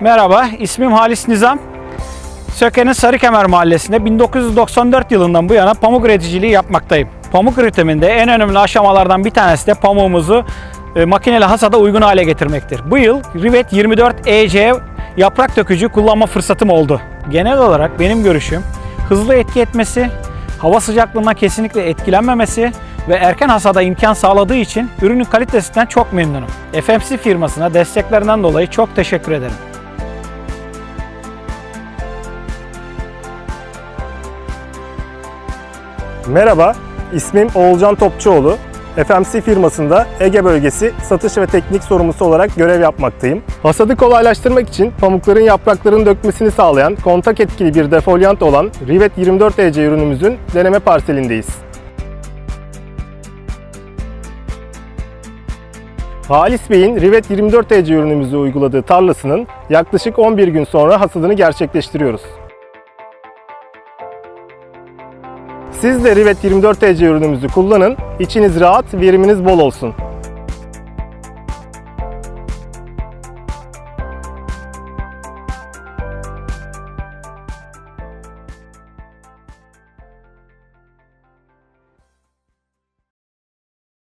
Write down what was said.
Merhaba, ismim Halis Nizam. Söke'nin Sarıkemer Mahallesi'nde 1994 yılından bu yana pamuk üreticiliği yapmaktayım. Pamuk üretiminde en önemli aşamalardan bir tanesi de pamuğumuzu e, makineli hasada uygun hale getirmektir. Bu yıl Rivet 24 EC yaprak dökücü kullanma fırsatım oldu. Genel olarak benim görüşüm hızlı etki etmesi, hava sıcaklığına kesinlikle etkilenmemesi ve erken hasada imkan sağladığı için ürünün kalitesinden çok memnunum. FMC firmasına desteklerinden dolayı çok teşekkür ederim. Merhaba, ismim Oğulcan Topçuoğlu. FMC firmasında Ege bölgesi satış ve teknik sorumlusu olarak görev yapmaktayım. Hasadı kolaylaştırmak için pamukların yapraklarını dökmesini sağlayan kontak etkili bir defolyant olan Rivet 24 EC ürünümüzün deneme parselindeyiz. Halis Bey'in Rivet 24 EC ürünümüzü uyguladığı tarlasının yaklaşık 11 gün sonra hasadını gerçekleştiriyoruz. Siz de Rivet 24 EC ürünümüzü kullanın, içiniz rahat, veriminiz bol olsun.